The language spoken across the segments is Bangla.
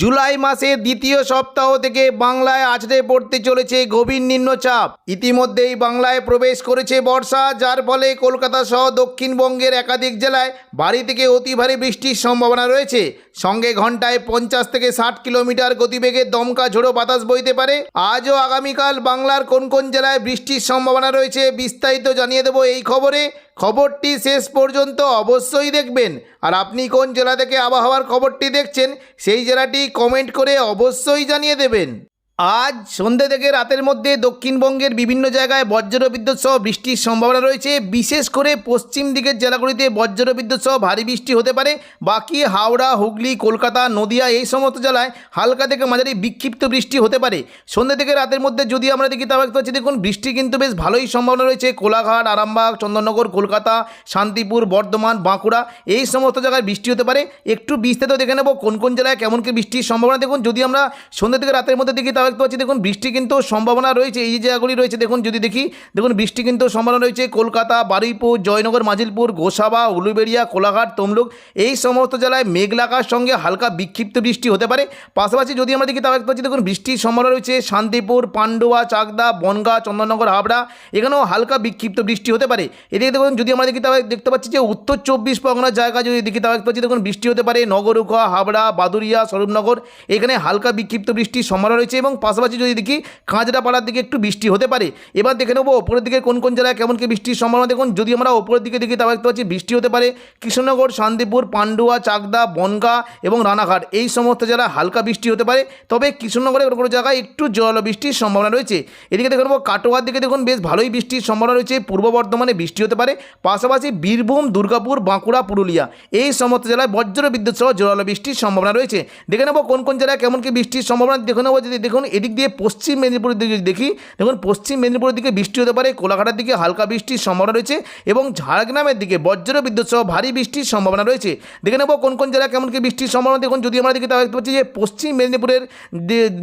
জুলাই মাসে দ্বিতীয় সপ্তাহ থেকে বাংলায় আছড়ে পড়তে চলেছে গভীর নিম্নচাপ। ইতিমধ্যেই বাংলায় প্রবেশ করেছে বর্ষা, যার ফলে কলকাতা সহ দক্ষিণবঙ্গের একাধিক জেলায় বাড়ি থেকে অতি ভারী বৃষ্টির সম্ভাবনা রয়েছে। সঙ্গে ঘন্টায় পঞ্চাশ থেকে ষাট কিলোমিটার গতিবেগে দমকা ঝোড়ো বাতাস বইতে পারে। আজও আগামীকাল বাংলার কোন কোন জেলায় বৃষ্টির সম্ভাবনা রয়েছে বিস্তারিত জানিয়ে দেবো এই খবরে। খবরটি শেষ পর্যন্ত অবশ্যই দেখবেন। আর আপনি কোন জেলা থেকে আবহাওয়ার খবরটি দেখছেন, সেই জেলাটি কমেন্ট করে অবশ্যই জানিয়ে দেবেন। আজ সন্ধ্যে থেকে রাতের মধ্যে দক্ষিণবঙ্গের বিভিন্ন জায়গায় বজ্র বিদ্যুৎ সহ বৃষ্টির সম্ভাবনা রয়েছে। বিশেষ করে পশ্চিম দিকের জেলাগুলিতে বজ্র বিদ্যুৎ সহ ভারী বৃষ্টি হতে পারে। বাকি হাওড়া, হুগলি, কলকাতা, নদিয়া এই সমস্ত জেলায় হালকা থেকে মাঝারি বিক্ষিপ্ত বৃষ্টি হতে পারে। সন্ধ্যে থেকে রাতের মধ্যে যদি আমরা দেখি, তাহলে দেখতে পাচ্ছি, দেখুন, বৃষ্টি কিন্তু বেশ ভালোই সম্ভাবনা রয়েছে। কোলাঘাট, আরামবাগ, চন্দননগর, কলকাতা, শান্তিপুর, বর্ধমান, বাঁকুড়া এই সমস্ত জায়গায় বৃষ্টি হতে পারে। একটু বিস্তারিত দেখে নেব কোন কোন জেলায় কেমন কি বৃষ্টির সম্ভাবনা। দেখুন, যদি আমরা সন্ধ্যে থেকে রাতের মধ্যে দেখি, তাহলে দেখতে পাচ্ছি দেখুন বৃষ্টি কিন্তু সম্ভাবনা রয়েছে, এই জায়গাগুলি রয়েছে, দেখুন যদি দেখি, দেখুন বৃষ্টি কিন্তু সম্ভাবনা রয়েছে, কলকাতা, বারুইপুর, জয়নগর, মাজিলপুর, গোসাবা, উলুবেড়িয়া, কোলাঘাট, তমলুক, এই সমস্ত জেলায় মেঘলাকার সঙ্গে হালকা বিক্ষিপ্ত বৃষ্টি হতে পারে। পাশাপাশি যদি আমরা দেখি, তাহলে দেখতে পাচ্ছি দেখুন বৃষ্টির সম্ভাবনা রয়েছে, শান্তিপুর, পান্ডুয়া, চাকদা, বনগা, চন্দননগর, হাবড়া, এখানেও হালকা বিক্ষিপ্ত বৃষ্টি হতে পারে। এদিকে দেখুন যদি আমরা দেখি, তাহলে দেখতে পাচ্ছি যে উত্তর চব্বিশ পরগনার জায়গা যদি দেখি, তাহলে দেখতে পাচ্ছি দেখুন বৃষ্টি হতে পারে, নগরুখা, হাবড়া বাদুরিয়া স্বরূপনগর, এখানে হালকা বিক্ষিপ্ত বৃষ্টির সম্ভাবনা রয়েছে এবং পাশাপাশি যদি দেখি কাঁচরাপাড়ার দিকে একটু বৃষ্টি হতে পারে। এবার দেখে নেব ওপরের দিকে কোন কোন জেলায় কেমন কি বৃষ্টির সম্ভাবনা। দেখুন, যদি আমরা ওপরের দিকে দেখি, তাহলে দেখতে পাচ্ছি বৃষ্টি হতে পারে। কৃষ্ণনগর, শান্তিপুর, পান্ডুয়া, চাকদা, বনগা এবং রানাঘাট এই সমস্ত জেলায় হালকা বৃষ্টি হতে পারে। তবে কৃষ্ণনগরের কোনো কোনো জায়গায় একটু জল বৃষ্টির সম্ভাবনা রয়েছে। এদিকে দেখে নেব কাটোয়ার দিকে দেখুন, বেশ ভালোই বৃষ্টির সম্ভাবনা রয়েছে। পূর্ব বর্ধমানে বৃষ্টি হতে পারে। পাশাপাশি বীরভূম, দুর্গাপুর, বাঁকুড়া, পুরুলিয়া এই সমস্ত জেলায় বজ্র বিদ্যুৎ সহ জোরালো বৃষ্টির সম্ভাবনা রয়েছে। দেখে নেব কোন কোন জেলায় কেমন কি বৃষ্টির সম্ভাবনা। দেখে নেব যদি দেখুন এদিক দিয়ে পশ্চিম মেদিনীপুরের দিকে দেখি, দেখুন পশ্চিম মেদিনীপুরের দিকে বৃষ্টি হতে পারে, কোলাঘাটের দিকে হালকা বৃষ্টির সম্ভাবনা রয়েছে এবং ঝাড়গ্রামের দিকে বজ্র বিদ্যুৎ সহ ভারী বৃষ্টির সম্ভাবনা রয়েছে। দেখে নেব কোন কোন জেলায় কেমন কি বৃষ্টির সম্ভাবনা। দেখুন যদি আমরা দেখি, তাহলে দেখতে পাচ্ছি যে পশ্চিম মেদিনীপুরের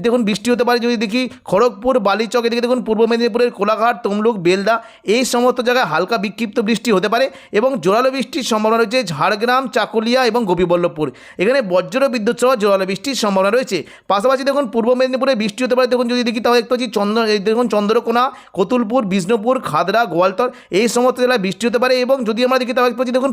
দেখুন বৃষ্টি হতে পারে যদি দেখি, খড়গপুর, বালিচক, এদিকে দেখুন পূর্ব মেদিনীপুরের কোলাঘাট, তমলুক, বেলদা, এই সমস্ত জায়গায় হালকা বিক্ষিপ্ত বৃষ্টি হতে পারে এবং জোরালো বৃষ্টির সম্ভাবনা রয়েছে ঝাড়গ্রাম, চাকুলিয়া এবং গোপীবল্লভপুর। এখানে বজ্র বিদ্যুৎ সহ জোরালো বৃষ্টির সম্ভাবনা রয়েছে। পাশাপাশি দেখুন পূর্ব মেদিনীপুরে বৃষ্টি হতে পারে, দেখুন যদি দেখি তাহলে দেখতে পাচ্ছি চন্দ্র দেখুন চন্দ্রকোনা, কতুলপুর, বিষ্ণুপুর, খাদরা, গোয়ালতর, এই সমস্ত জেলায় বৃষ্টি হতে পারে এবং যদি আমরা দেখি তাহলে দেখতে পাচ্ছি, দেখুন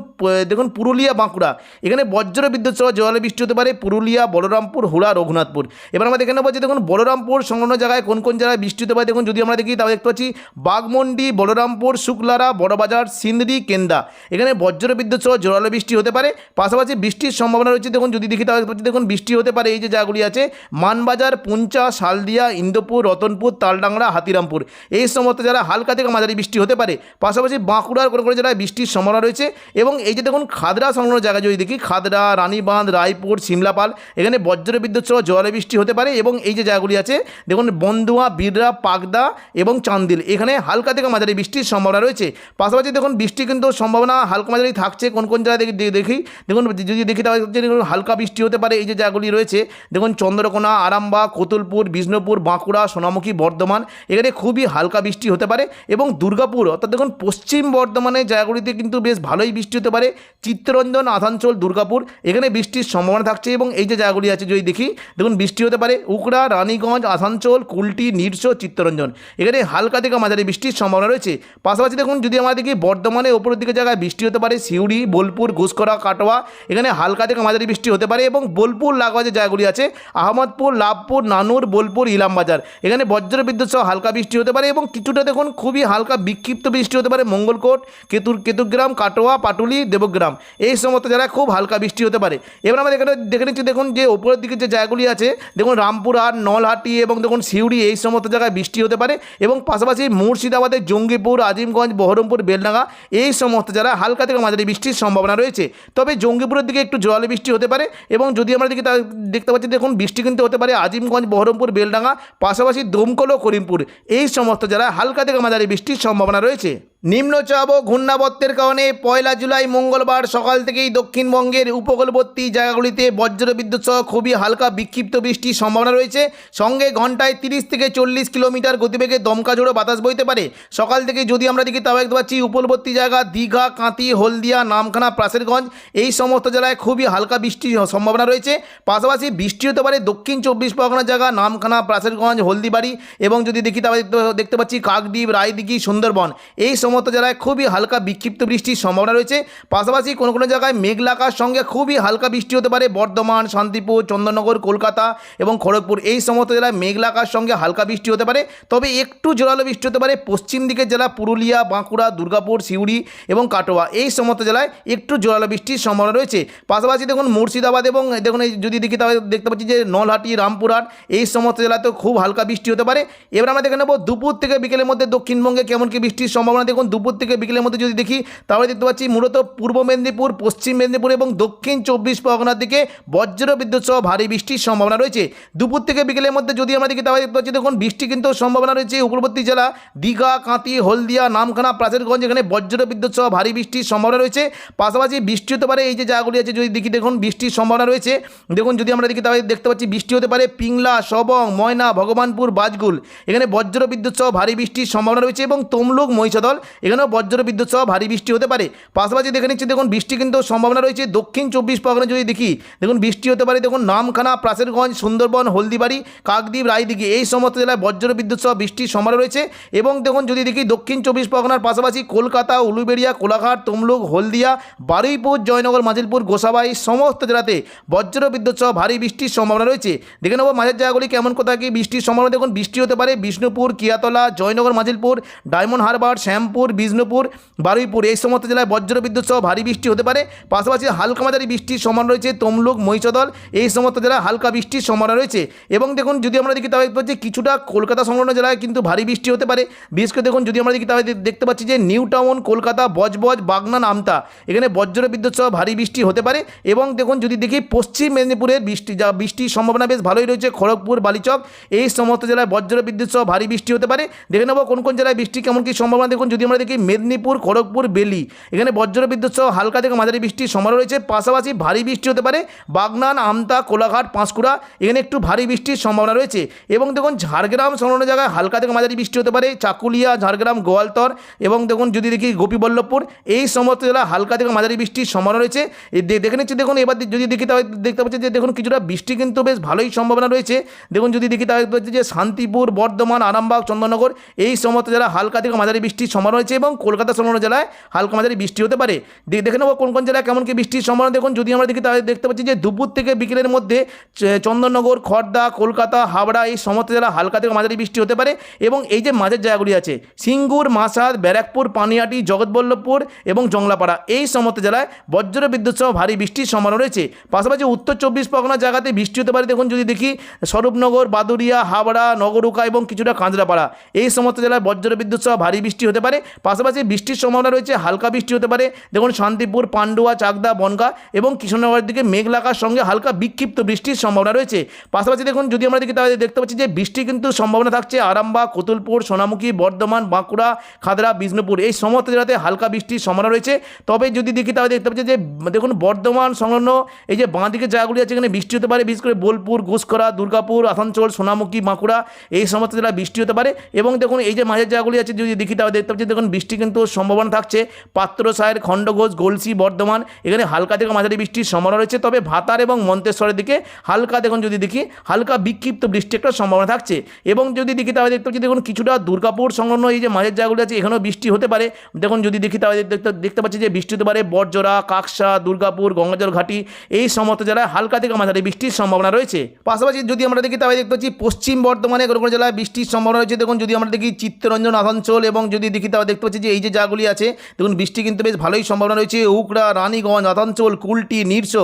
দেখুন পুরুলিয়া, বাঁকুড়া, এখানে বজ্র বিদ্যুৎ সহ জোরালো বৃষ্টি হতে পারে পুরুলিয়া, বলরামপুর, হুড়া, রঘুনাথপুর। এবার আমরা দেখে নেব যে দেখুন বলরামপুর সংলগ্ন জায়গায় কোন কোন জায়গায় বৃষ্টি হতে পারে, দেখুন যদি আমরা দেখি তাহলে দেখতে পাচ্ছি বাগমন্ডি বলরামপুর, শুক্লারা, বড়বাজার সিন্দ্রি কেন্দা, এখানে বজ্র বিদ্যুৎ সহ জোরালো বৃষ্টি হতে পারে, পাশাপাশি বৃষ্টির সম্ভাবনা রয়েছে, দেখুন যদি দেখি তাহলে দেখুন বৃষ্টি হতে পারে, এই যে জায়গাগুলি আছে, মানবাজার, পুঞ্চা শালদিয়া ইন্দোপুর, রতনপুর, তালডাংরা, হাতিরামপুর। এই সমস্ত যারা হালকা থেকে মাঝারি বৃষ্টি হতে পারে। পাশাপাশি বাঁকুড়ার কোনো কোনো জায়গায় বৃষ্টির সম্ভাবনা রয়েছে এবং এই যে দেখুন খাদরা সংলগ্ন জায়গা যদি দেখি, খাদরা, রানীবাঁধ, রায়পুর, সিমলাপাল, এখানে বজ্র বিদ্যুৎ সহ জোয়ারে বৃষ্টি হতে পারে এবং এই যে জায়গাগুলি আছে, দেখুন বন্দুয়া বিররা পাকদা এবং চান্দিল, এখানে হালকা থেকে মাঝারি বৃষ্টির সম্ভাবনা রয়েছে। পাশাপাশি দেখুন বৃষ্টি কিন্তু সম্ভাবনা হালকা মাঝারি থাকছে, কোন কোন জায়গায় দেখি দেখি, দেখুন যদি দেখি তাহলে হালকা বৃষ্টি হতে পারে এই যে জায়গাগুলি রয়েছে। দেখুন চন্দ্রকোনা, আরামবাগ, কতুলপুর বিষ্ণুপুর, বাঁকুড়া, সোনামুখী, বর্ধমান, এখানে খুবই হালকা বৃষ্টি হতে পারে এবং দুর্গাপুর, অর্থাৎ দেখুন পশ্চিম বর্ধমানের জায়গাগুলিতে কিন্তু বেশ ভালোই বৃষ্টি হতে পারে। চিত্তরঞ্জন, আসানসোল, দুর্গাপুর, এখানে বৃষ্টির সম্ভাবনা থাকছে এবং এই যে জায়গাগুলি আছে যদি দেখি, দেখুন বৃষ্টি হতে পারে উকড়া, রানীগঞ্জ, আসানসোল, কুলটি, নিরস, চিত্তরঞ্জন, এখানে হালকা থেকে মাঝারি বৃষ্টির সম্ভাবনা রয়েছে। পাশাপাশি দেখুন যদি আমরা দেখি বর্ধমানে ওপরের দিকে জায়গায় বৃষ্টি হতে পারে, সিউড়ি, বোলপুর ঘুষকরা কাটোয়া, এখানে হালকা থেকে মাঝারি বৃষ্টি হতে পারে এবং বোলপুর, লাগোয়া যে জায়গাগুলি আছে, আহমদপুর, লাভপুর, নানুর বোলপুর ইলামবাজার। এখানে বজ্র বিদ্যুৎ সহ হালকা বৃষ্টি হতে পারে এবং কিছুটা দেখুন খুবই হালকা বিক্ষিপ্ত বৃষ্টি হতে পারে মঙ্গলকোট, কেতুর কেতুগ্রাম, কাটোয়া, পাটুলি, দেবগ্রাম। এই সমস্ত জায়গায় খুব হালকা বৃষ্টি হতে পারে। এবার আমরা এখানে দেখে নিচ্ছি দেখুন যে ওপরের দিকে যে জায়গাগুলি আছে, দেখুন রামপুরহাট, নলহাটি এবং দেখুন সিউড়ি, এই সমস্ত জায়গায় বৃষ্টি হতে পারে এবং পাশাপাশি মুর্শিদাবাদের জঙ্গিপুর, আজিমগঞ্জ, বহরমপুর, বেলডাঙ্গা, এই সমস্ত জায়গায় হালকা থেকে মাঝারি বৃষ্টির সম্ভাবনা রয়েছে। তবে জঙ্গিপুরের দিকে একটু জোয়ালি বৃষ্টি হতে পারে এবং যদি আমরা তা দেখতে পাচ্ছি দেখুন বৃষ্টি কিন্তু হতে পারে আজিমগঞ্জ, বহরমপুর বেলডাঙ্গা পাশাপাশি দমকল ও করিমপুর। এই সমস্ত জেলায় হালকা থেকে মাঝারি বৃষ্টির সম্ভাবনা রয়েছে। নিম্নচাপ ও ঘূর্ণাবর্তের কারণে পয়লা জুলাই মঙ্গলবার সকাল থেকেই দক্ষিণবঙ্গের উপকূলবর্তী জায়গাগুলিতে বজ্রবিদ্যুৎ সহ খুবই হালকা বিক্ষিপ্ত বৃষ্টির সম্ভাবনা রয়েছে। সঙ্গে ঘন্টায় তিরিশ থেকে চল্লিশ কিলোমিটার গতিবেগে দমকা ঝোড়ো বাতাস বইতে পারে। সকাল থেকে যদি আমরা দেখি, তাও দেখতে পাচ্ছি উপকূলবর্তী জায়গা দীঘা, কাঁতি, হলদিয়া, নামখানা, প্রাসেরগঞ্জ, এই সমস্ত জেলায় খুবই হালকা বৃষ্টির সম্ভাবনা রয়েছে। পাশাপাশি বৃষ্টি হতে পারে দক্ষিণ চব্বিশ পরগনা জায়গা, নামখানা, প্রাসেরগঞ্জ, হলদিবাড়ি এবং যদি দেখি দেখতে- দেখতে পাচ্ছি কাকদ্বীপ, রায়দিঘি, সুন্দরবন। এই সমস্ত জেলায় খুবই হালকা বিক্ষিপ্ত বৃষ্টির সম্ভাবনা রয়েছে। পাশাপাশি কোনো কোনো জায়গায় মেঘলাকার সঙ্গে খুবই হালকা বৃষ্টি হতে পারে। বর্ধমান, শান্তিপুর চন্দননগর কলকাতা এবং খড়গপুর এই সমস্ত জেলায় মেঘলাকার সঙ্গে হালকা বৃষ্টি হতে পারে। তবে একটু জোরালো বৃষ্টি হতে পারে পশ্চিম দিকের জেলা পুরুলিয়া, বাঁকুড়া, দুর্গাপুর, সিউড়ি এবং কাটোয়া এই সমস্ত জেলায় একটু জোরালো বৃষ্টির সম্ভাবনা রয়েছে। পাশাপাশি দেখুন মুর্শিদাবাদ এবং দেখুন যদি দেখি তাহলে দেখতে পাচ্ছি যে নলহাটি, রামপুরহাট এই সমস্ত জেলাতেও খুব হালকা বৃষ্টি হতে পারে। এবার আমরা দেখে নেব দুপুর থেকে বিকেলের মধ্যে দক্ষিণবঙ্গে কেমন কি বৃষ্টির সম্ভাবনা। দেখুন দুপুর থেকে বিকেলের মধ্যে যদি দেখি, তাহলে দেখতে পাচ্ছি মূলত পূর্ব মেদিনীপুর, পশ্চিম মেদিনীপুর এবং দক্ষিণ চব্বিশ পরগনার দিকে বজ্র বিদ্যুৎ সহ ভারী বৃষ্টির সম্ভাবনা রয়েছে। দুপুর থেকে বিকেলের মধ্যে যদি আমরা দেখি, তাহলে দেখতে পাচ্ছি দেখুন, বৃষ্টি কিন্তু সম্ভাবনা রয়েছে উপকূলবর্তী জেলা দীঘা কাঁতি হলদিয়া, নামখানা, প্রাচেরগঞ্জ, এখানে বজ্র বিদ্যুৎ সহ ভারী বৃষ্টির সম্ভাবনা রয়েছে। পাশাপাশি বৃষ্টি হতে পারে, এই যে জায়গাগুলি আছে, যদি দেখি দেখুন, বৃষ্টির সম্ভাবনা রয়েছে। দেখুন, যদি আমরা দেখি, তাহলে দেখতে পাচ্ছি বৃষ্টি হতে পারে পিংলা, সবং, ময়না, ভগবানপুর, বাজগুল। এখানে বজ্র বিদ্যুৎ সহ ভারী বৃষ্টির সম্ভাবনা রয়েছে এবং তমলুক, মহিষাদল এখানেও বজ্র বিদ্যুৎ সহ ভারী বৃষ্টি হতে পারে। পাশাপাশি দেখে নিচ্ছি, দেখুন, বৃষ্টি কিন্তু সম্ভাবনা রয়েছে। দক্ষিণ চব্বিশ পরগনা যদি দেখি, দেখুন, বৃষ্টি হতে পারে, দেখুন, নামখানা প্রাচেরগঞ্জ সুন্দরবন, হলদিবাড়ি, কাকদ্বীপ, রায়দিঘি, এই সমস্ত জেলায় বজ্র বিদ্যুৎ সহ বৃষ্টির সম্ভাবনা রয়েছে। এবং দেখুন, যদি দেখি, দক্ষিণ চব্বিশ পরগনার পাশাপাশি কলকাতা, উলুবেড়িয়া, কোলাঘাট, তমলুক, হলদিয়া, বারুইপুর, জয়নগর, মাজিলপুর, গোসাবাই, সমস্ত জেলাতে বজ্র বিদ্যুৎ সহ ভারী বৃষ্টির সম্ভাবনা রয়েছে। দেখে নেব মাঝের জায়গাগুলি কেমন, কোথায় কি বৃষ্টির সম্ভাবনা। দেখুন, বৃষ্টি হতে পারে বিষ্ণুপুর, কিয়াতলা, জয়নগর, মাজিলপুর, ডায়মন্ড হারবার, শ্যামপুর বিষ্ণুপুর বারুইপুর। এই সমস্ত জেলায় বজ্র বিদ্যুৎ সহ ভারী বৃষ্টি হতে পারে। পাশাপাশি হালকা মাঝারি বৃষ্টির সম্ভাবনা রয়েছে তমলুক, মহিষদল। এই সমস্ত জেলায় হালকা বৃষ্টির সম্ভাবনা রয়েছে। এবং দেখুন, যদি আমরা দেখি তাহলে পাচ্ছি কিছুটা কলকাতা সংলগ্ন জেলায় কিন্তু ভারী বৃষ্টি হতে পারে। বিশেষ করে দেখুন, যদি আমরা দেখি তাহলে দেখতে পাচ্ছি যে নিউ টাউন, কলকাতা, বজবজ, বাগনান, আমতা। এখানে বজ্র বিদ্যুৎ সহ ভারী বৃষ্টি হতে পারে। এবং দেখুন, যদি দেখি পশ্চিম মেদিনীপুরের বৃষ্টি যা বৃষ্টির সম্ভাবনা বেশ ভালোই রয়েছে। খড়গপুর, বালিচক, এই সমস্ত জেলায় বজ্র বিদ্যুৎ সহ ভারী বৃষ্টি হতে পারে। দেখে নেব কোন কোন জেলায় বৃষ্টি কেমন কী সম্ভাবনা। দেখুন, যদি আমরা দেখি মেদিনীপুর, খড়গপুর, বেলি। এখানে বজ্র বিদ্যুৎ সহ হালকা থেকে মাঝারি বৃষ্টির সম্ভাবনা রয়েছে। পাশাপাশি ভারী বৃষ্টি হতে পারে। বাগনান, আমতা, কোলাঘাট, পাঁশকুড়া এখানে একটু ভারী বৃষ্টির সম্ভাবনা রয়েছে। এবং দেখুন ঝাড়গ্রাম সংলগ্ন জায়গায় হালকা থেকে মাঝারি বৃষ্টি হতে পারে। চাকুলিয়া, ঝাড়গ্রাম, গোয়ালতর এবং দেখুন যদি দেখি গোপীবল্লভপুর, এই সমস্ত জেলা হালকা থেকে মাঝারি বৃষ্টির সম্ভাবনা রয়েছে। দেখে নিচ্ছি, দেখুন এবার যদি দেখি তাহলে দেখতে পাচ্ছি যে দেখুন কিছুটা বৃষ্টি কিন্তু বেশ ভালোই সম্ভাবনা রয়েছে। দেখুন যদি দেখি তাহলে যে শান্তিপুর, বর্ধমান, আরামবাগ, চন্দননগর এই সমস্ত জেলা হালকা থেকে মাঝারি বৃষ্টির সম্ভাবনা রয়েছে এবং কলকাতা সংলগ্ন জেলায় হালকা মাঝারি বৃষ্টি হতে পারে। দেখে নেব কোন কোন জেলায় কেমন কি বৃষ্টির সম্ভাবনা। দেখুন, যদি আমরা দেখি তাহলে দেখতে পাচ্ছি যে দুপুর থেকে বিকেলের মধ্যে চন্দননগর খড়দা কলকাতা, হাওড়া এই সমস্ত জেলা হালকা থেকে মাঝারি বৃষ্টি হতে পারে এবং এই যে মাঝের জায়গাগুলি আছে, সিঙ্গুর মাসাদ ব্যারাকপুর, পানিয়াটি, জগৎবল্লভপুর এবং জংলাপাড়া এই সমস্ত জেলায় বজ্র বিদ্যুৎ সহ ভারী বৃষ্টির সম্ভাবনা রয়েছে। পাশাপাশি উত্তর চব্বিশ পরগনা জায়গাতে বৃষ্টি হতে পারে। দেখুন, যদি দেখি স্বরূপনগর বাদুরিয়া হাওড়া, নগরুকা এবং কিছুটা কাঁচরাপাড়া এই সমস্ত জেলায় বজ্র বিদ্যুৎ সহ ভারী বৃষ্টি হতে পারে। পাশাপাশি বৃষ্টির সম্ভাবনা রয়েছে, হালকা বৃষ্টি হতে পারে। দেখুন, শান্তিপুর, পান্ডুয়া, চাকদা, বনগা এবং কৃষ্ণনগরের দিকে মেঘলাকার সঙ্গে হালকা বিক্ষিপ্ত বৃষ্টির সম্ভাবনা রয়েছে। পাশাপাশি দেখুন, যদি আমরা দেখি তাহলে দেখতে পাচ্ছি যে বৃষ্টি কিন্তু সম্ভাবনা থাকছে আরামবাগ, কতুলপুর, সোনামুখী, বর্ধমান, বাঁকুড়া, খাদরা, বিষ্ণুপুর এই সমস্ত জেলাতে হালকা বৃষ্টির সম্ভাবনা রয়েছে। তবে যদি দেখি তাহলে দেখতে পাচ্ছি যে, দেখুন, বর্ধমান সংলগ্ন এই যে বাঁ দিকে জায়গাগুলি আছে, এখানে বৃষ্টি হতে পারে, বিশেষ করে বোলপুর ঘুষকরা দুর্গাপুর, আসানসোল, সোনামুখী, বাঁকুড়া এই সমস্ত জেলায় বৃষ্টি হতে পারে। এবং দেখুন, এই যে মাঝের জায়গাগুলি আছে, যদি দেখি তাহলে দেখতে পাচ্ছি দেখুন, বৃষ্টি কিন্তু সম্ভাবনা থাকছে। পাত্রসায়ের খণ্ডঘোষ গলসি, বর্ধমান, এখানে হালকা থেকে মাঝারি বৃষ্টির সম্ভাবনা রয়েছে। তবে ভাতার এবং মন্তেশ্বরের দিকে হালকা দেখুন, যদি দেখি, হালকা বিক্ষিপ্ত বৃষ্টি একটা সম্ভাবনা থাকছে। এবং যদি দেখি, তাহলে দেখতে পাচ্ছি, দেখুন, কিছুটা দুর্গাপুর সংলগ্ন এই যে মাঝের জায়গাগুলি আছে, এখানেও বৃষ্টি হতে পারে। দেখুন, যদি দেখি, তাহলে দেখতে দেখতে পাচ্ছি যে বৃষ্টি হতে পারে বরজোড়া কাকসা, দুর্গাপুর, গঙ্গাজল ঘাটি, এই সমস্ত জেলায় হালকা থেকে মাঝারি বৃষ্টির সম্ভাবনা রয়েছে। পাশাপাশি যদি আমরা দেখি, তাহলে দেখতে পাচ্ছি, পশ্চিম বর্ধমানে কোনো কোনো জেলায় বৃষ্টির সম্ভাবনা রয়েছে। দেখুন, যদি আমরা দেখি, চিত্তরঞ্জন, আসানসোল এবং যদি দেখি, তাহলে দেখতে পাচ্ছি যে এই যে জায়গাগুলি আছে, দেখুন বৃষ্টি কিন্তু বেশ ভালোই সম্ভাবনা রয়েছে। উকড়া, রানীগঞ্জ আসানসোল কুলটি, নিরস,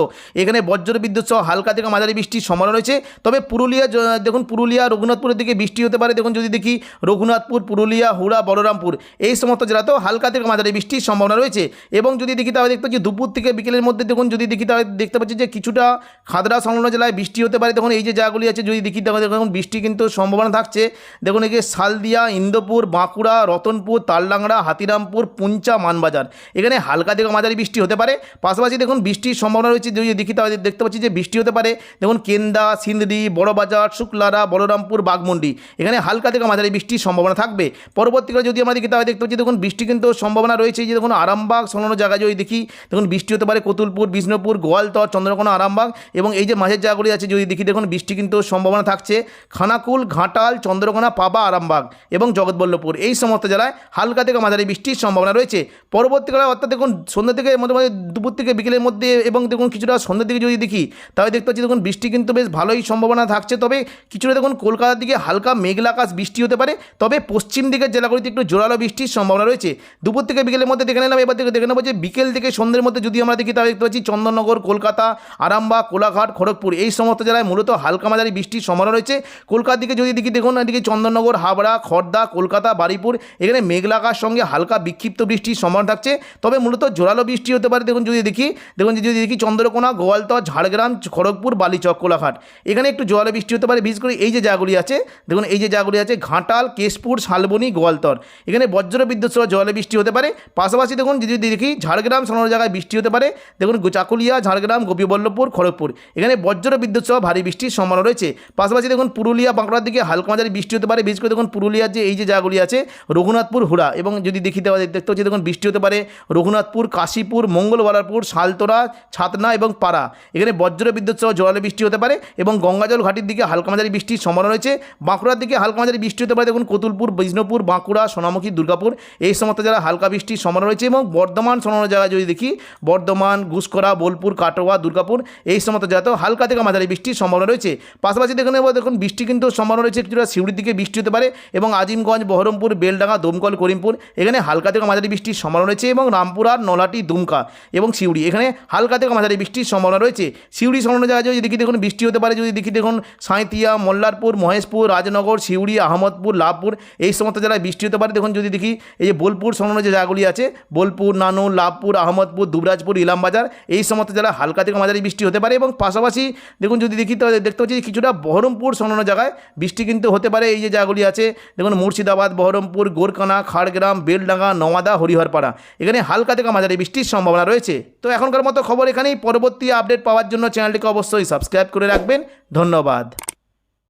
এখানে বজ্র বিদ্যুৎ সহ হালকা থেকে মাঝারি বৃষ্টির সম্ভাবনা রয়েছে। তবে পুরুলিয়া দেখুন পুরুলিয়া, রঘুনাথপুরের দিকে বৃষ্টি হতে পারে। দেখুন যদি দেখি রঘুনাথপুর, পুরুলিয়া, হুড়া, বলরামপুর, এই সমস্ত জেলাতেও হালকা থেকে মাঝারি বৃষ্টির সম্ভাবনা রয়েছে। এবং যদি দেখি তাহলে দেখতে পাচ্ছি দুপুর থেকে বিকেলের মধ্যে দেখুন যদি দেখি তাহলে দেখতে পাচ্ছি যে কিছুটা খাদরা সংলগ্ন জেলায় বৃষ্টি হতে পারে। দেখুন এই যে জায়গাগুলি আছে, যদি দেখি তাহলে দেখুন বৃষ্টি কিন্তু সম্ভাবনা থাকছে। দেখুন এই যে সালদিয়া ইন্দোপুর, বাঁকুড়া, রতনপুর তাল তালডাংরা হাতিরামপুর, পুঞ্চা, মানবাজার। এখানে হালকা থেকে মাঝারি বৃষ্টি হতে পারে। পাশাপাশি দেখুন বৃষ্টির সম্ভাবনা রয়েছে যদি দেখি তাহলে দেখতে পাচ্ছি যে বৃষ্টি হতে পারে। দেখুন কেন্দা, সিন্দি, বড়বাজার, শুক্লারা, বলরামপুর বাগমন্ডি এখানে হালকা থেকে মাঝারি বৃষ্টির সম্ভাবনা থাকবে। পরবর্তীকালে যদি আমরা দেখি তাহলে দেখতে পাচ্ছি, দেখুন বৃষ্টি কিন্তু সম্ভাবনা রয়েছে যে দেখুন আরামবাগ সংলগ্ন জায়গায় যদি দেখি, দেখুন বৃষ্টি হতে পারে কতুলপুর, বিষ্ণুপুর, গোয়ালতর, চন্দ্রকোনা, আরামবাগ এবং এই যে মাঝের জায়গাগুলি আছে যদি দেখি, দেখুন বৃষ্টি কিন্তু সম্ভাবনা থাকছে। খানাকুল, ঘাটাল, চন্দ্রকোনা, পাবা, আরামবাগ এবং জগৎবল্লভপুর। এই সমস্ত জেলায় হালকা থেকে মাঝারি বৃষ্টির সম্ভাবনা রয়েছে। পরবর্তীকালে অর্থাৎ দেখুন, সন্ধ্যা থেকে মোটামুটি দুপুর থেকে বিকেলের মধ্যে এবং দেখুন কিছুটা সন্ধ্যের দিকে যদি দেখি, তাহলে দেখতে পাচ্ছি দেখুন বৃষ্টি কিন্তু বেশ ভালোই সম্ভাবনা থাকছে। তবে কিছুটা দেখুন কলকাতার দিকে হালকা মেঘলা আকাশ বৃষ্টি হতে পারে। তবে পশ্চিম দিকের জেলাগুলিতে একটু জোরালো বৃষ্টির সম্ভাবনা রয়েছে। দুপুর থেকে বিকেলের মধ্যে দেখে নিলাম, এবার থেকে দেখে নেব যে বিকেল থেকে সন্ধ্যের মধ্যে যদি আমরা দেখি, তাহলে দেখতে পাচ্ছি চন্দননগর, কলকাতা, আরামবাগ, কোলাঘাট, খড়গপুর এই সমস্ত জেলায় মূলত হালকা মাঝারি বৃষ্টির সম্ভাবনা রয়েছে। কলকাতার দিকে যদি দেখি, দেখুন এদিকে চন্দননগর, হাবড়া খড়দা কলকাতা, বারিপুর, এখানে মেঘলা আকাশ সঙ্গে হালকা বিক্ষিপ্ত বৃষ্টির সম্ভাবনা থাকছে। তবে মূলত জোরালো বৃষ্টি হতে পারে। দেখুন যদি দেখি, দেখুন যদি দেখি চন্দ্রকোনা গোয়ালতর ঝাড়গ্রাম, খড়গপুর বালিচক কোলাঘাট এখানে একটু জোরালো বৃষ্টি হতে পারে। বিশেষ করে এই যে জায়গাগুলি আছে, দেখুন এই যে জায়গাগুলি আছে, ঘাটাল, কেশপুর, শালবনী, গোয়ালতর। এখানে বজ্র বিদ্যুৎ সহ জলে বৃষ্টি হতে পারে। পাশাপাশি দেখুন যদি দেখি, ঝাড়গ্রাম সংলগ্ন জায়গায় বৃষ্টি হতে পারে। দেখুন চাকুলিয়া, ঝাড়গ্রাম, গোপীবল্লভপুর, খড়গপুর। এখানে বজ্র বিদ্যুৎ সহ ভারী বৃষ্টির সম্ভাবনা রয়েছে। পাশাপাশি দেখুন পুরুলিয়া, বাঁকুড়ার দিকে হালকা মাঝারি বৃষ্টি হতে পারে। বিশেষ করে দেখুন পুরুলিয়ার যে এই যে জায়গাগুলি আছে, রঘুনাথপুর, হুড়া এবং যদি দেখি দেওয়া দেখতে হচ্ছে দেখুন বৃষ্টি হতে পারে রঘুনাথপুর, কাশীপুর মঙ্গলবালারপুর শালতোরা ছাতনা এবং পাড়া। এখানে বজ্র বিদ্যুৎ সহ জোরালো বৃষ্টি হতে পারে এবং গঙ্গাজল ঘাটির দিকে হালকা মাঝারি বৃষ্টির সম্ভাবনা রয়েছে। বাঁকুড়ার দিকে হালকা মাঝারি বৃষ্টি হতে পারে দেখুন কতুলপুর, বিষ্ণুপুর, বাঁকুড়া, সোনামুখী, দুর্গাপুর। এই সমস্ত যারা হালকা বৃষ্টির সম্ভাবনা রয়েছে এবং বর্ধমান সোনানো জায়গায় যদি দেখি, বর্ধমান গুসকরা বোলপুর, কাটোয়া, দুর্গাপুর, এই সমস্ত জায়গাতেও হালকা থেকে মাঝারি বৃষ্টির সম্ভাবনা রয়েছে। পাশাপাশি দেখুন দেখুন বৃষ্টি কিন্তু সম্ভাবনা রয়েছে কিছুটা সিউড়ির দিকে বৃষ্টি হতে পারে এবং আজিমগঞ্জ, বহরমপুর, বেলডাঙ্গা, দমকল, করিমপুর এখানে হালকা থেকে মাঝারি বৃষ্টির সম্ভাবনা রয়েছে এবং রামপুরহাট নলাটি দুমকা এবং সিউড়ি। এখানে হালকা থেকে মাঝারি বৃষ্টির সম্ভাবনা রয়েছে। সিউড়ি সংলগ্ন জায়গায় যদি দেখি দেখুন বৃষ্টি হতে পারে, যদি দেখি দেখুন সাঁইতিয়া মোল্লারপুর, মহেশপুর, রাজনগর, সিউড়ি, আহমদপুর, লাভপুর, এই সমস্ত জেলায় বৃষ্টি হতে পারে। দেখুন যদি দেখি এই যে বোলপুর সংলগ্ন যে জায়গাগুলি আছে, বোলপুর, নানুর, লাভপুর, আহমদপুর, দুবরাজপুর, ইলামবাজার, এই সমস্ত জেলায় হালকা থেকে মাঝারি বৃষ্টি হতে পারে এবং পাশাপাশি দেখুন যদি দেখি তাহলে দেখতে পাচ্ছি কিছুটা বহরমপুর সংলগ্ন জায়গায় বৃষ্টি কিন্তু হতে পারে। এই যে জায়গাগুলি আছে, দেখুন মুর্শিদাবাদ, বহরমপুর গোরকানা খাড়গ্রাম বেলডাঙ্গা, নওয়াদা, হরিহরপাড়া। এখানে হালকা থেকে মাঝারি বৃষ্টির সম্ভাবনা রয়েছে। তো এখনকার মতো খবর এখানেই। পরবর্তী আপডেট পাওয়ার জন্য চ্যানেলটিকে অবশ্যই সাবস্ক্রাইব করে রাখবেন। ধন্যবাদ।